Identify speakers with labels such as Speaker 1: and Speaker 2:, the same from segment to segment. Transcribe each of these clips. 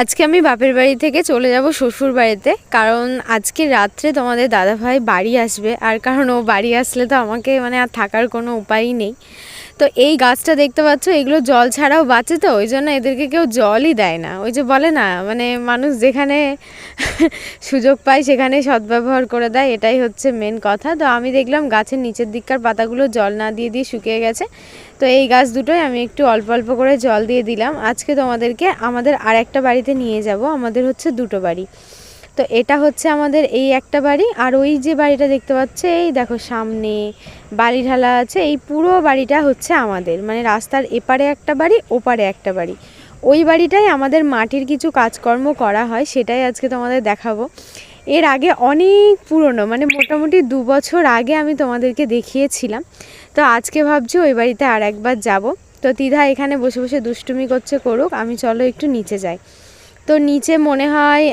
Speaker 1: আজকে আমি বাপের বাড়ি থেকে চলে যাব শ্বশুর বাড়িতে, কারণ আজকে রাত্রে তোমাদের দাদাভাই বাড়ি আসবে, আর কারণ ও বাড়ি আসলে তো আমাকে মানে আর থাকার কোনো উপায়ই নেই। তো এই গাছটা দেখতে পাচ্ছ, এগুলো জল ছাড়াও বাঁচে তো, ওই জন্য এদেরকে কেউ জলই দেয় না। ওই যে বলে না মানে মানুষ যেখানে সুযোগ পায় সেখানে সদ্ব্যবহার করে দেয়, এটাই হচ্ছে মেন কথা। তো আমি দেখলাম গাছের নিচের দিককার পাতাগুলো জল না দিয়ে দিয়ে শুকিয়ে গেছে। তো এই গাছ দুটোই আমি একটু অল্প অল্প করে জল দিয়ে দিলাম। আজকে তোমাদেরকে আমাদের আর একটা বাড়িতে নিয়ে যাব, আমাদের হচ্ছে দুটো বাড়ি। তো এটা হচ্ছে আমাদের এই একটা বাড়ি, আর ওই যে বাড়িটা দেখতে পাচ্ছে, এই দেখো সামনে বাড়ি ঢালা আছে, এই পুরো বাড়িটা হচ্ছে আমাদের মানে রাস্তার এপারে একটা বাড়ি, ওপারে একটা বাড়ি। ওই বাড়িটাই আমাদের মাটির কিছু কাজকর্ম করা হয়, সেটাই আজকে তোমাদের দেখাবো। এর আগে অনেক পুরনো মানে মোটামুটি দু বছর আগে আমি তোমাদেরকে দেখিয়েছিলাম, তো আজকে ভাবছি ওই বাড়িতে আর একবার যাব। তো তিধা এখানে বসে বসে দুষ্টুমি করছে করুক, আমি চলো একটু নিচে যাই। তো নিচে মনে হয়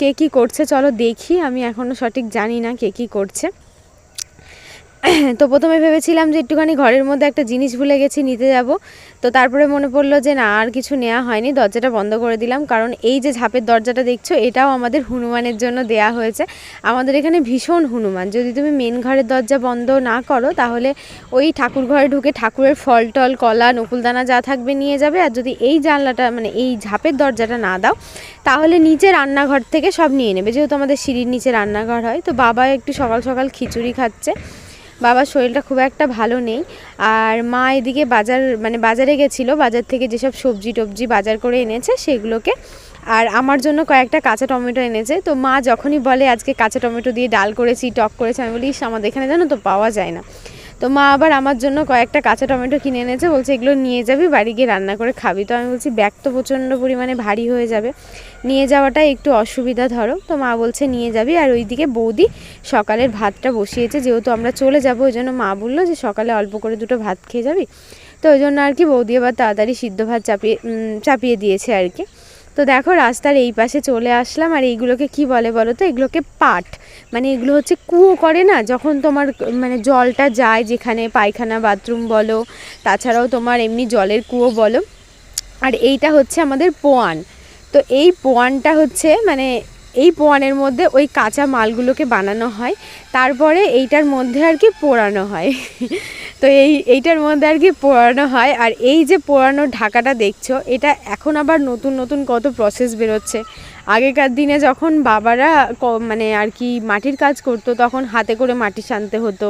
Speaker 1: কে কী করছে? চলো দেখি, আমি এখনও সঠিক জানি না কে কী করছে। তো প্রথমে ভেবেছিলাম যে একটুখানি ঘরের মধ্যে একটা জিনিস ভুলে গেছি, নিতে যাব। তো তারপরে মনে পড়ল যে না, আর কিছু নেওয়া হয়নি, দরজাটা বন্ধ করে দিলাম। কারণ এই যে ঝাপের দরজাটা দেখছ, এটাও আমাদের হনুমানের জন্য দেয়া হয়েছে। আমাদের এখানে ভীষণ হনুমান। যদি তুমি মেন ঘরের দরজা বন্ধ না করো, তাহলে ওই ঠাকুর ঘরে ঢুকে ঠাকুরের ফল টল, কলা, নকুলদানা যা থাকবে নিয়ে যাবে। আর যদি এই জানলাটা মানে এই ঝাপের দরজাটা না দাও, তাহলে নিচে রান্নাঘর থেকে সব নিয়ে নেবে। যেহেতু আমাদের সিঁড়ির নিচে রান্নাঘর হয়, তো বাবা একটু সকাল সকাল খিচুড়ি খাচ্ছে। বাবার শরীরটা খুব একটা ভালো নেই। আর মা এদিকে বাজার মানে বাজারে গেছিল বাজার থেকে যেসব সবজি টবজি বাজার করে এনেছে সেগুলোকে। আর আমার জন্য কয়েকটা কাঁচা টমেটো এনেছে। তো মা যখনই বলে আজকে কাঁচা টমেটো দিয়ে ডাল করেছি টক করেছি আমি বলি "ইস, আমাদের এখানে জানো তো পাওয়া যায় না। তো মা আবার আমার জন্য কয়েকটা কাঁচা টমেটো কিনে এনেছে, বলছে এগুলো নিয়ে যাবি, বাড়ি গিয়ে রান্না করে খাবি। তো আমি বলছি, ব্যাগ তো প্রচণ্ড পরিমাণে ভারী হয়ে যাবে। নিয়ে যাওয়াটাই একটু অসুবিধা ধরো। তো মা বলছে, নিয়ে যাবি। আর ওইদিকে বৌদি সকালের ভাতটা বসিয়েছে, যেহেতু আমরা চলে যাব, ওই জন্য মা বলল যে, সকালে অল্প করে দুটো ভাত খেয়ে যাবি। তো ওই জন্য আর কি বৌদি আবার তাড়াতাড়ি সিদ্ধ ভাত চাপিয়ে চাপিয়ে দিয়েছে আর কি। তো দেখো রাস্তার এই পাশে চলে আসলাম, আর এইগুলোকে কি বলে বলো তো? এগুলোকে পাট। মানে এগুলো হচ্ছে কুয়ো করে না? যখন তোমার মানে জলটা যায় যেখানে পায়খানা, বাথরুম বলো, তাছাড়াও তোমার এমনি জলের কুয়ো বলো, আর এইটা হচ্ছে আমাদের পোয়ান। তো এই পোয়ানটা হচ্ছে মানে এই পোয়ানের মধ্যে ওই কাঁচা মালগুলোকে বানানো হয়। তারপরে এইটার মধ্যে আর কি পোড়ানো হয়। তো এই, এইটার মধ্যে আর কি পোড়ানো হয়। আর এই যে পোড়ানো ঢাকাটা দেখছ, এটা এখন আবার নতুন নতুন কত প্রসেস বেরোচ্ছে। আগেকার দিনে যখন বাবারা মানে আর কি মাটির কাজ করতো, তখন হাতে করে মাটি সানতে হতো।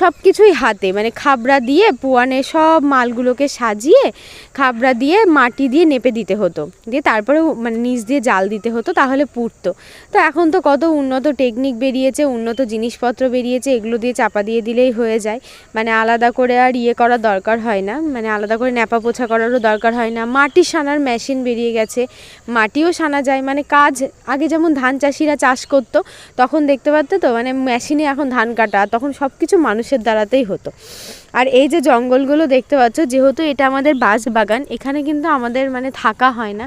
Speaker 1: সব কিছুই হাতে। মানে খাবড়া দিয়ে পোয়ানে সব মালগুলোকে সাজিয়ে খাবড়া দিয়ে মাটি দিয়ে নেপে দিতে হতো। দিয়ে তারপরে মানে নিচ দিয়ে জাল দিতে হতো, তাহলে পুড়তো। তো এখন তো কত উন্নত টেকনিক বেরিয়েছে, উন্নত জিনিসপত্র বেরিয়েছে, এগুলো দিয়ে চাপা দিয়ে দিলেই হয়ে যায়। মানে আলাদা করে আর ইয়ে করার দরকার হয় না। মানে আলাদা করে ন্যাপা পোছা করারও দরকার হয় না। মাটি সানার মেশিন বেরিয়ে গেছে। মাটিও সানা যায়। মানে কাজ, আগে যেমন ধান চাষিরা চাষ করতো, তখন দেখতে পারতো তো? মানে মেশিনে এখন ধান কাটা তখন সব কিছু মানুষের দ্বারাতেই হতো। আর এই যে জঙ্গলগুলো দেখতে পাচ্ছ, যেহেতু এটা আমাদের বাঁশ বাগান এখানে কিন্তু আমাদের মানে থাকা হয় না।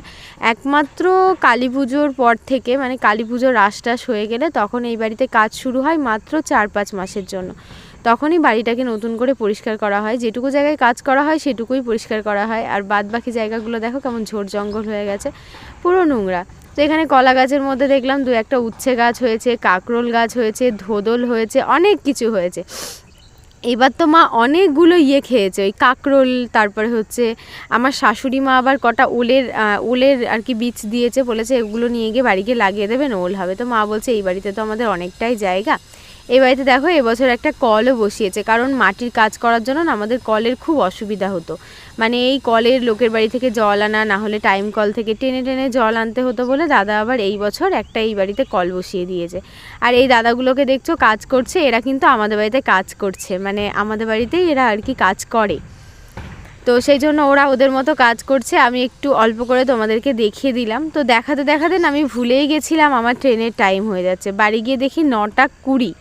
Speaker 1: একমাত্র কালী পুজোর পর থেকে মানে কালী পুজোর রাস টাস হয়ে গেলে তখন এই বাড়িতে কাজ শুরু হয় মাত্র চার পাঁচ মাসের জন্য। তখনই বাড়িটাকে নতুন করে পরিষ্কার করা হয়। যেটুকু জায়গায় কাজ করা হয় সেটুকুই পরিষ্কার করা হয়। আর বাদ বাকি জায়গাগুলো দেখো কেমন ঝোড় জঙ্গল হয়ে গেছে। পুরো নোংরা। তো এখানে কলা গাছের মধ্যে দেখলাম দু একটা উচ্ছে গাছ হয়েছে, কাকরোল গাছ হয়েছে, ধোদল হয়েছে, অনেক কিছু হয়েছে। এবার তো মা অনেকগুলো ইয়ে খেয়েছে, ওই কাকরোল, তারপরে হচ্ছে আমার শাশুড়ি মা আবার কটা ওলের ওলের আর কি বীজ দিয়েছে, বলেছে এগুলো নিয়ে গিয়ে বাড়িকে লাগিয়ে দেবেন, ওল হবে। তো মা বলছে, এই বাড়িতে তো আমাদের অনেকটাই জায়গা। এই বাড়িতে দেখো এবছর একটা কলও বসিয়েছে। কারণ মাটির কাজ করার জন্য না আমাদের কলের খুব অসুবিধা হতো। মানে এই কলের লোকের বাড়ি থেকে জল আনা, না হলে টাইম কল থেকে টেনে টেনে জল আনতে হতো বলে দাদা আবার এই বছর একটা এই বাড়িতে কল বসিয়ে দিয়েছে। আর এই দাদাগুলোকে দেখছ কাজ করছে, এরা কিন্তু আমাদের বাড়িতে কাজ করছে। মানে আমাদের বাড়িতেই এরা আর কি কাজ করে। তো সেই জন্য ওরা ওদের মতো কাজ করছে। আমি একটু অল্প করে তোমাদেরকে দেখিয়ে দিলাম। তো দেখাতে দেখাতে আমি ভুলেই গেছিলাম, আমার ট্রেনের টাইম হয়ে যাচ্ছে। বাড়ি গিয়ে দেখি নটা কুড়ি।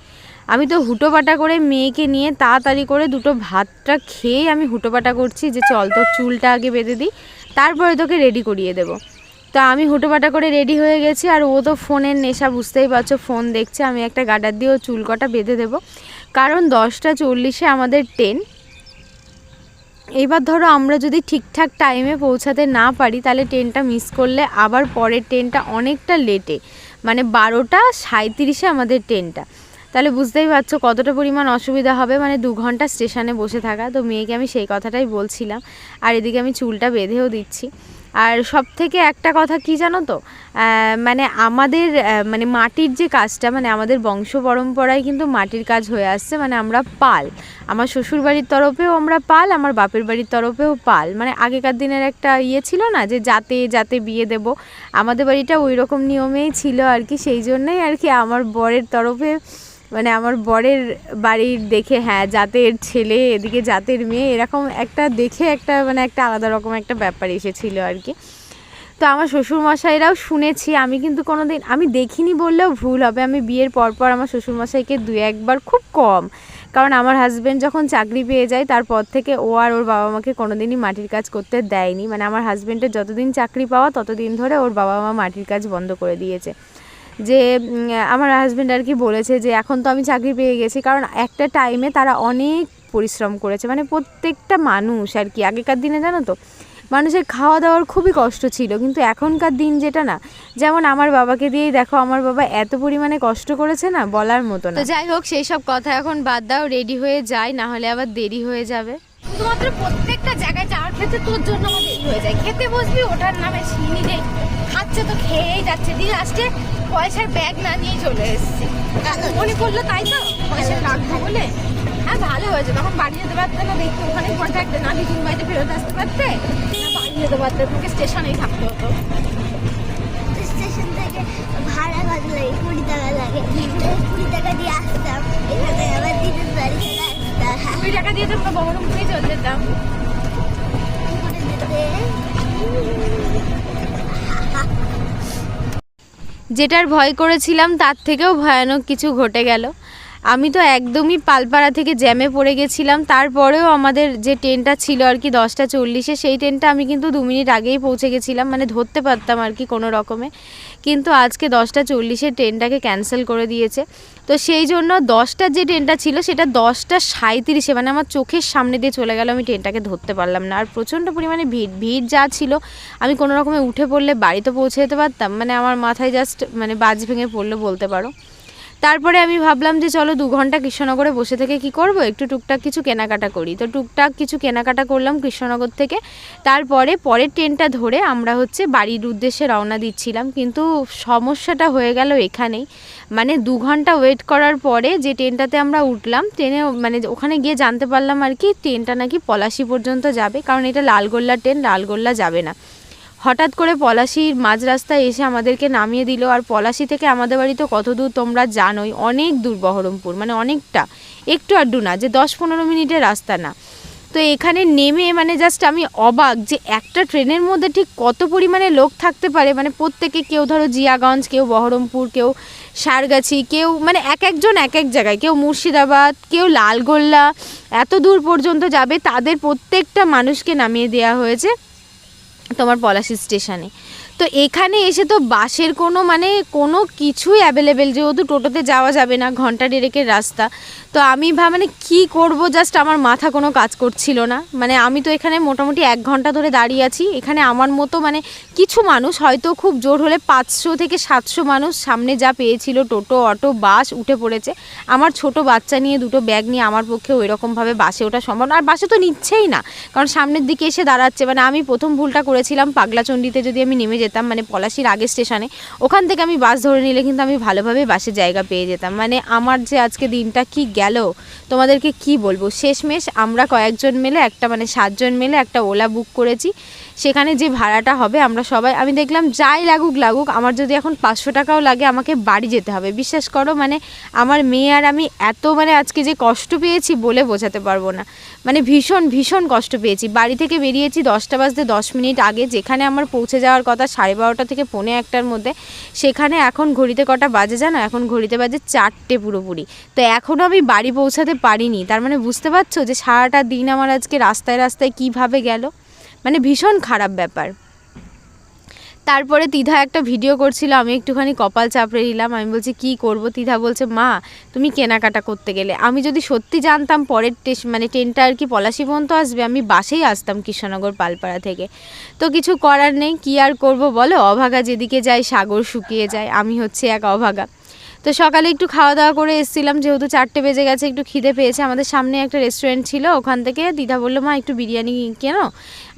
Speaker 1: আমি তো হুটোপাটা করে মেয়েকে নিয়ে তাড়াতাড়ি করে দুটো ভাতটা খেয়ে আমি হুটোপাটা করছি যে চল তোর চুলটা আগে বেঁধে দিই, তারপরে তোকে রেডি করিয়ে দেবো। তো আমি হুটোপাটা করে রেডি হয়ে গেছি আর ও তো ফোনের নেশা বুঝতেই পারছ, ফোন দেখছে, আমি একটা গাডার দিয়ে ও চুল কটা বেঁধে দেবো। কারণ দশটা চল্লিশে আমাদের ট্রেন এবার ধরো আমরা যদি ঠিকঠাক টাইমে পৌঁছাতে না পারি, তাহলে ট্রেনটা মিস করলে আবার পরের ট্রেনটা অনেকটা লেটে মানে বারোটা সাঁত্রিশে আমাদের ট্রেনটা তাহলে বুঝতেই পারছ কতটা পরিমাণ অসুবিধা হবে। মানে দু ঘণ্টা স্টেশনে বসে থাকা, তো মেয়েকে আমি সেই কথাটাই বলছিলাম। আর এদিকে আমি চুলটা বেঁধেও দিচ্ছি। আর সব থেকে একটা কথা কি জানো তো? মানে আমাদের মানে মাটির যে কাজটা মানে আমাদের বংশ পরম্পরায় কিন্তু মাটির কাজ হয়ে আসছে মানে আমরা পাল। আমার শ্বশুর বাড়ির তরফেও আমরা পাল, আমার বাপের বাড়ির তরফেও পাল। মানে আগেকার দিনের একটা ইয়ে ছিল না যে যাতে যাতে বিয়ে দেব। আমাদের বাড়িটা ওই রকম নিয়মেই ছিল আর কি, সেই জন্যই আর কি আমার বরের তরফে মানে আমার বরের বাড়ির দেখে হ্যাঁ জাতের ছেলে, এদিকে জাতের মেয়ে, এরকম একটা দেখে একটা মানে একটা আলাদা রকম একটা ব্যাপার এসেছিল আর কি। তো আমার শ্বশুরমশাইরাও শুনেছি, আমি কিন্তু কোনো দিন আমি দেখিনি বললেও ভুল হবে, আমি বিয়ের পর পর আমার শ্বশুরমশাইকে দু একবার খুব কম। কারণ আমার হাজব্যান্ড যখন চাকরি পেয়ে যায়, তারপর থেকে ও আর ওর বাবা মাকে কোনো দিনই মাটির কাজ করতে দেয়নি। মানে আমার হাজব্যান্ডের যতদিন চাকরি পাওয়া, ততদিন ধরে ওর বাবা মা মাটির কাজ বন্ধ করে দিয়েছে। যে আমার হাজব্যান্ড আর কি বলেছে যে এখন তো আমি চাকরি পেয়ে গেছি। কারণ একটা টাইমে তারা অনেক পরিশ্রম করেছে। মানে প্রত্যেকটা মানুষ আর কি আগেকার দিনে জানো তো মানুষের খাওয়া দাওয়ার খুবই কষ্ট ছিল। কিন্তু এখনকার দিন যেটা না যেমন আমার বাবাকে দিয়েই দেখো আমার বাবা এত পরিমাণে কষ্ট করেছে না বলার মতো না। যাই হোক সেই সব কথা এখন বাদ দাও রেডি হয়ে যায় না হলে আবার দেরি হয়ে যাবে।
Speaker 2: শুধুমাত্র প্রত্যেকটা জায়গায় যাওয়ার ক্ষেত্রে তোর জন্য আমার দেরি হয়ে যায়। খেতে বসবি ওটার নামে চিনি নেই খাচ্ছে তো খেয়েই যাচ্ছে। দিয়ে লাস্টে পয়সার ব্যাগ না নিয়ে চলে এসেছি। মনে করল তাই তো? পয়সা রাখব বলে হ্যাঁ ভালো হয়েছে। তখন বাড়ি যেতে পারতে না দেখতে ওখানে পরে থাকতে না দিদির বাড়িতে ফেরত আসতে পারতে? না বাড়ি যেতে পারতে তোমাকে স্টেশনেই থাকতে হতো।
Speaker 3: স্টেশন থেকে ভাড়া কত লাগে কুড়ি টাকা লাগে। কুড়ি টাকা দিয়ে আসতাম এখানে আবার বাড়ি চলে আসতাম।
Speaker 2: কুড়ি টাকা দিয়ে তোমরা বহরমপুরেই চলে যেতাম।
Speaker 1: যেটার ভয় করেছিলাম তার থেকেও ভয়ানক কিছু ঘটে গেল। আমি তো একদমই পালপাড়া থেকে জ্যামে পড়ে গেছিলাম। তারপরেও আমাদের যে ট্রেনটা ছিল আর কি দশটা চল্লিশে, সেই ট্রেনটা আমি কিন্তু দু মিনিট আগেই পৌঁছে গেছিলাম। মানে ধরতে পারতাম আর কি কোনো রকমে। কিন্তু আজকে দশটা চল্লিশে ট্রেনটাকে ক্যান্সেল করে দিয়েছে। তো সেই জন্য দশটার যে ট্রেনটা ছিল, সেটা দশটা সাঁত্রিশে মানে আমার চোখের সামনে দিয়ে চলে গেল। আমি ট্রেনটাকে ধরতে পারলাম না। আর প্রচণ্ড পরিমাণে ভিড় ভিড় যা ছিল, আমি কোনো রকমে উঠে পড়লে বাড়িতে পৌঁছে যেতে পারতাম। মানে আমার মাথায় জাস্ট মানে বাজ ভেঙে পড়ল বলতে পারো। তারপরে আমি ভাবলাম যে চলো দু ঘণ্টা কৃষ্ণনগরে বসে থেকে কি করব? একটু টুকটাক কিছু কেনাকাটা করি। তো টুকটাক কিছু কেনাকাটা করলাম কৃষ্ণনগর থেকে। তারপরে পরের ট্রেনটা ধরে আমরা হচ্ছে বাড়ির উদ্দেশ্যে রওনা দিচ্ছিলাম। কিন্তু সমস্যাটা হয়ে গেল এখানেই। মানে দু ঘণ্টা ওয়েট করার পরে যে ট্রেনটাতে আমরা উঠলাম, ট্রেনে মানে ওখানে গিয়ে জানতে পারলাম আর কি, ট্রেনটা নাকি পলাশি পর্যন্ত যাবে। কারণ এটা লালগোল্লা ট্রেন, লালগোল্লা যাবে না। হঠাৎ করে পলাশির মাঝ রাস্তায় এসে আমাদেরকে নামিয়ে দিল। আর পলাশি থেকে আমাদের বাড়ি তো কত দূর তোমরা জানোই, অনেক দূর বহরমপুর মানে অনেকটা। একটু আড্ডু না, যে দশ পনেরো মিনিটের রাস্তা না। তো এখানে নেমে মানে জাস্ট আমি অবাক যে একটা ট্রেনের মধ্যে ঠিক কত পরিমাণে লোক থাকতে পারে। মানে প্রত্যেকে কেউ ধরো জিয়াগঞ্জ, কেউ বহরমপুর, কেউ সারগাছি, কেউ মানে এক একজন এক এক জায়গায়, কেউ মুর্শিদাবাদ, কেউ লালগোল্লা। এত দূর পর্যন্ত যাবে, তাদের প্রত্যেকটা মানুষকে নামিয়ে দেওয়া হয়েছে। তোমার পলাশি স্টেশনে। তো এখানে এসে তো বাসের কোনো মানে কোনো কিছুই অ্যাভেলেবেল যেহেতু টোটোতে যাওয়া যাবে না, ঘণ্টা ডেরেকের রাস্তা। তো আমি ভাব মানে কী করব? জাস্ট আমার মাথা কোনো কাজ করছিল না। মানে আমি তো এখানে মোটামুটি এক ঘণ্টা ধরে দাঁড়িয়ে আছি। এখানে আমার মতো মানে কিছু মানুষ হয়তো খুব জোর হলে পাঁচশো থেকে সাতশো মানুষ সামনে যা পেয়েছিল, টোটো, অটো, বাস উঠে পড়েছে। আমার ছোট বাচ্চা নিয়ে দুটো ব্যাগ নিয়ে আমার পক্ষে ওই রকমভাবে বাসে ওঠা সম্ভব আর বাসে তো নিচ্ছেই না, কারণ সামনের দিকে এসে দাঁড়াচ্ছে। মানে আমি প্রথম ভুলটা করেছিলাম পাগলাচণ্ডীতে যদি আমি নেমে যেতাম মানে পলাশির আগের স্টেশনে। ওখান থেকে আমি বাস ধরে নিলে কিন্তু আমি ভালোভাবে বাসে জায়গা পেয়ে যেতাম। মানে আমার যে আজকে দিনটা, কি গেল। তোমাদেরকে কি বলব? শেষমেশ আমরা কয়েকজন মিলে একটা মানে সাতজন মিলে একটা ওলা বুক করেছি। সেখানে যে ভাড়াটা হবে, আমরা সবাই, আমি দেখলাম যাই লাগুক লাগুক, আমার যদি এখন পাঁচশো টাকাও লাগে, আমাকে বাড়ি যেতে হবে। বিশ্বাস করো মানে আমার মেয়ে আর আমি এত মানে আজকে যে কষ্ট পেয়েছি বলে বোঝাতে পারব না। মানে ভীষণ ভীষণ কষ্ট পেয়েছি। বাড়ি থেকে বেরিয়েছি দশটা বাজতে দশ মিনিট আগে, যেখানে আমার পৌঁছে যাওয়ার কথা সাড়ে বারোটা থেকে পৌনে একটার মধ্যে। সেখানে এখন ঘড়িতে কটা বাজে জানো? এখন ঘড়িতে বাজে চারটে পুরোপুরি। তো এখনও আমি বাড়ি পৌঁছাতে পারিনি। তার মানে বুঝতে পারছ যে সারাটা দিন আমার আজকে রাস্তায় রাস্তায় কীভাবে গেল? মানে ভীষণ খারাপ ব্যাপার। তারপরে তিধা একটা ভিডিও করছিল, আমি একটুখানি কপাল চাপড়ে নিলাম আমি বলছি, কি করব? তিধা বলছে, মা, তুমি কেনাকাটা করতে গেলে। আমি যদি সত্যি জানতাম পরের টেস মানে ট্রেনটা আর কি পলাশি পর্যন্ত আসবে, আমি বাসেই আসতাম কৃষ্ণনগর পালপাড়া থেকে। তো কিছু করার নেই, কি আর করব বলো? অভাগা যেদিকে যায়, সাগর শুকিয়ে যায়। আমি হচ্ছে এক অভাগা। তো সকালে একটু খাওয়া দাওয়া করে এসেছিলাম, যেহেতু চারটে বেজে গেছে, একটু খিদে পেয়েছে। আমাদের সামনে একটা রেস্টুরেন্ট ছিল, ওখান থেকে দিদা বলল, মা, একটু বিরিয়ানি কেন?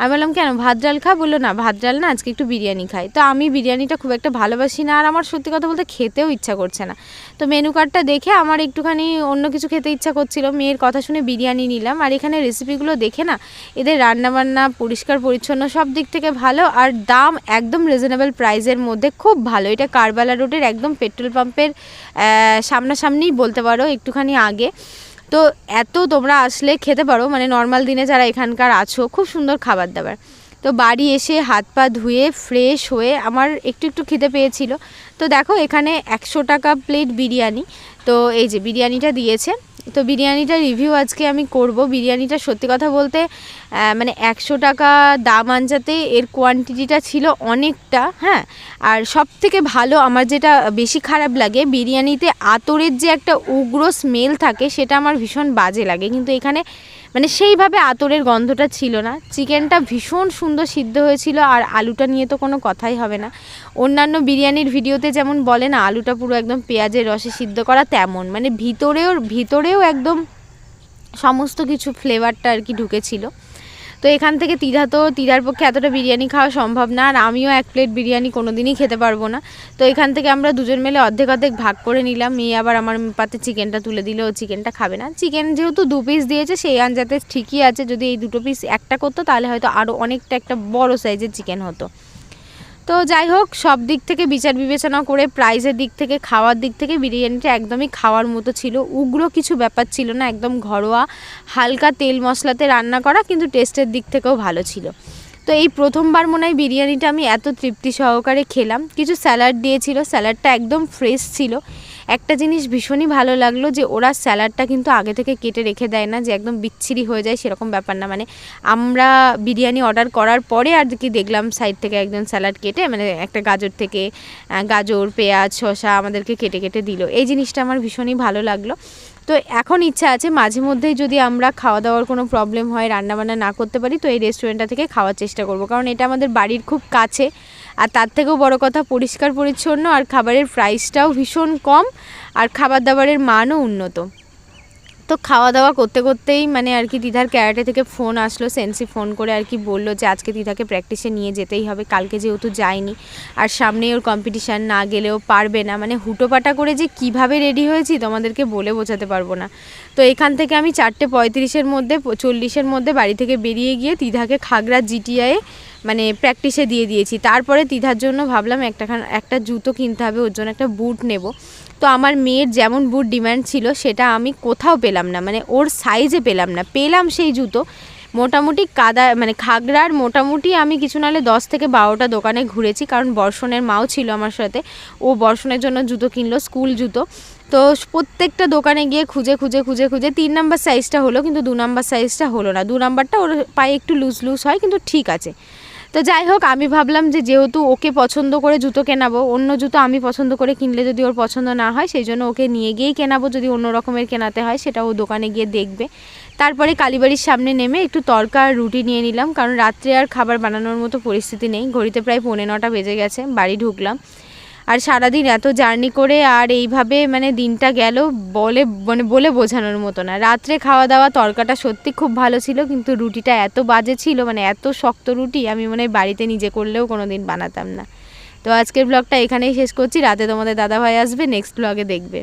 Speaker 1: আমি বললাম, কেন? ভাত ডাল খা? বলল, না, ভাত ডাল না, আজকে একটু বিরিয়ানি খাই। তো আমি বিরিয়ানিটা খুব একটা ভালোবাসি না, আর আমার সত্যি কথা বলতে খেতেও ইচ্ছা করছে না। তো মেনু কার্ডটা দেখে আমার একটুখানি অন্য কিছু খেতে ইচ্ছা করছিল। মেয়ের কথা শুনে বিরিয়ানি নিলাম, আর এখানে রেসিপিগুলো দেখে না, এদের রান্নাবান্না, পরিষ্কার, পরিচ্ছন্ন, সব দিক থেকে ভালো, আর দাম একদম রিজনেবল প্রাইসের মধ্যে খুব ভালো। এটা কারবালা রোডের একদম পেট্রোল পাম্পের সামনাসামনিই বলতে পারো একটুখানি আগে। তো এত তোমরা আসলে খেতে পারো মানে নর্মাল দিনে যারা এখানকার আছো, খুব সুন্দর খাবার দাবার। তো বাড়ি এসে হাত পা ধুয়ে ফ্রেশ হয়ে আমার একটু একটু খেতে পেয়েছিল। তো দেখো এখানে একশো টাকা প্লেট বিরিয়ানি। তো এই যে বিরিয়ানিটা দিয়েছে। তো বিরিয়ানিটা রিভিউ আজকে আমি করব। বিরিয়ানিটা সত্যি কথা বলতে মানে একশো টাকা দাম আনজাতে এর কোয়ান্টিটিটা ছিল অনেকটা হ্যাঁ? আর সব থেকে ভালো, আমার যেটা বেশি খারাপ লাগে, বিরিয়ানিতে আতরের যে একটা উগ্র স্মেল থাকে, সেটা আমার ভীষণ বাজে লাগে। কিন্তু এখানে মানে সেইভাবে আতরের গন্ধটা ছিল না। চিকেনটা ভীষণ সুন্দর সিদ্ধ হয়েছিল আর আলুটা নিয়ে তো কোনো কথাই হবে না। অন্যান্য বিরিয়ানির ভিডিওতে যেমন বলে না আলুটা পুরো একদম পেঁয়াজের রসে সিদ্ধ করা তেমন। মানে ভিতরেও ভিতরেও একদম সমস্ত কিছু ফ্লেভারটা আর কি ঢুকেছিল। তো এখান থেকে তিধা তো তিধার পক্ষে এতটা বিরিয়ানি খাওয়া সম্ভব না, আর আমিও এক প্লেট বিরিয়ানি কোনো দিনই খেতে পারব না। তো এখান থেকে আমরা দুজন মিলে অর্ধেক অর্ধেক ভাগ করে নিলাম, মেয়ে আবার আমার পাতে চিকেনটা তুলে দিলে, ও চিকেনটা খাবে না। চিকেন যেহেতু দু পিস দিয়েছে, সেই আঞ্জাতে ঠিকই আছে, যদি এই দুটো পিস একটা করতো, তাহলে হয়তো আরও অনেকটা একটা বড় সাইজের চিকেন হতো। তো যাই হোক, সব দিক থেকে বিচার বিবেচনা করে, প্রাইজের দিক থেকে, খাওয়ার দিক থেকে বিরিয়ানিটা একদমই খাওয়ার মতো ছিল। উগ্র কিছু ব্যাপার ছিল না, একদম ঘরোয়া, হালকা তেল মশলাতে রান্না করা, কিন্তু টেস্টের দিক থেকেও ভালো ছিল। তো এই প্রথমবার মনে হয় বিরিয়ানিটা আমি এত তৃপ্তি সহকারে খেলাম। কিছু স্যালাড দিয়েছিল, স্যালাডটা একদম ফ্রেশ ছিল। একটা জিনিস ভীষণই ভালো লাগল যে ওরা স্যালাডটা কিন্তু আগে থেকে কেটে রেখে দেয় না, যে একদম বিচ্ছিরি হয়ে যায় সেরকম ব্যাপার না। মানে আমরা বিরিয়ানি অর্ডার করার পরে আর কি দেখলাম সাইড থেকে একজন স্যালাড কেটে মানে একটা গাজর থেকে গাজর, পেঁয়াজ, শসা আমাদেরকে কেটে কেটে দিল। এই জিনিসটা আমার ভীষণই ভালো লাগল। তো এখন ইচ্ছা আছে মাঝে মধ্যেই যদি আমরা খাওয়া দাওয়ার কোনো প্রবলেম হয়, রান্নাবান্না না করতে পারি, তো এই রেস্টুরেন্টটা থেকে খাওয়ার চেষ্টা করব। কারণ এটা আমাদের বাড়ির খুব কাছে। আর তার থেকেও বড় কথা পরিষ্কার, পরিচ্ছন্ন আর খাবারের প্রাইসটাও ভীষণ কম আর খাবার দাবারের মানও উন্নত। তো খাওয়া দাওয়া করতে করতেই মানে আর কি দিদার ক্যারাটে থেকে ফোন আসলো সেন্সি ফোন করে আর কি বলল যে আজকে দিদাকে প্র্যাকটিসে নিয়ে যেতেই হবে, কালকে যেহেতু যায়নি। আর সামনেই ওর কম্পিটিশান না গেলেও পারবে না। মানে হুটোপাটা করে যে কীভাবে রেডি হয়েছি তোমাদেরকে বলে বোঝাতে পারব না। তো এখান থেকে আমি চারটে পঁয়ত্রিশের মধ্যে, চল্লিশের মধ্যে বাড়ি থেকে বেরিয়ে গিয়ে দিদাকে খাগড়া জিটিআয়ে মানে প্র্যাকটিসে দিয়ে দিয়েছি। তারপরে তিধার জন্য ভাবলাম একটা একটা জুতো কিনতে হবে, ওর জন্য একটা বুট নেব। তো আমার মেয়ের যেমন বুট ডিমান্ড ছিল, সেটা আমি কোথাও পেলাম না মানে ওর সাইজে পেলাম না। পেলাম সেই জুতো। মোটামুটি কাদা মানে খাগড়ার মোটামুটি আমি কিছু নাহলে দশ থেকে বারোটা দোকানে ঘুরেছি, কারণ বর্ষণের মাও ছিল আমার সাথে। ও বর্ষণের জন্য জুতো কিনলো স্কুল জুতো। তো প্রত্যেকটা দোকানে গিয়ে খুঁজে খুঁজে খুঁজে খুঁজে তিন নাম্বার সাইজটা হলো, কিন্তু দু নাম্বার সাইজটা হলো না। দু নাম্বারটা ওর পায়ে একটু লুজ লুজ হয়, কিন্তু ঠিক আছে। তো যাই হোক, আমি ভাবলাম যে যেহেতু ওকে পছন্দ করে জুতো কেনাবো, অন্য জুতো আমি পছন্দ করে কিনলে যদি ওর পছন্দ না হয়, সেই জন্য ওকে নিয়ে গিয়েই কেনাবো। যদি অন্য রকমের কেনাতে হয় সেটা ও দোকানে গিয়ে দেখবে। তারপরে কালীবাড়ির সামনে নেমে একটু তরকা আর রুটি নিয়ে নিলাম, কারণ রাত্রে আর খাবার বানানোর মতো পরিস্থিতি নেই। ঘড়িতে প্রায় পৌনে নটা বেজে গেছে, বাড়ি ঢুকলাম। আর সারাদিন এত জার্নি করে আর এইভাবে মানে দিনটা গেল বলে মানে বলে বোঝানোর মতো না। রাত্রে খাওয়া দাওয়া তরকাটা সত্যি খুব ভালো ছিল, কিন্তু রুটিটা এত বাজে ছিল মানে এত শক্ত রুটি, আমি মানে বাড়িতে নিজে করলেও কোনো দিন বানাতাম না। তো আজকের ব্লগটা এখানেই শেষ করছি, রাতে তোমাদের দাদাভাই আসবে নেক্সট ব্লগে দেখবে।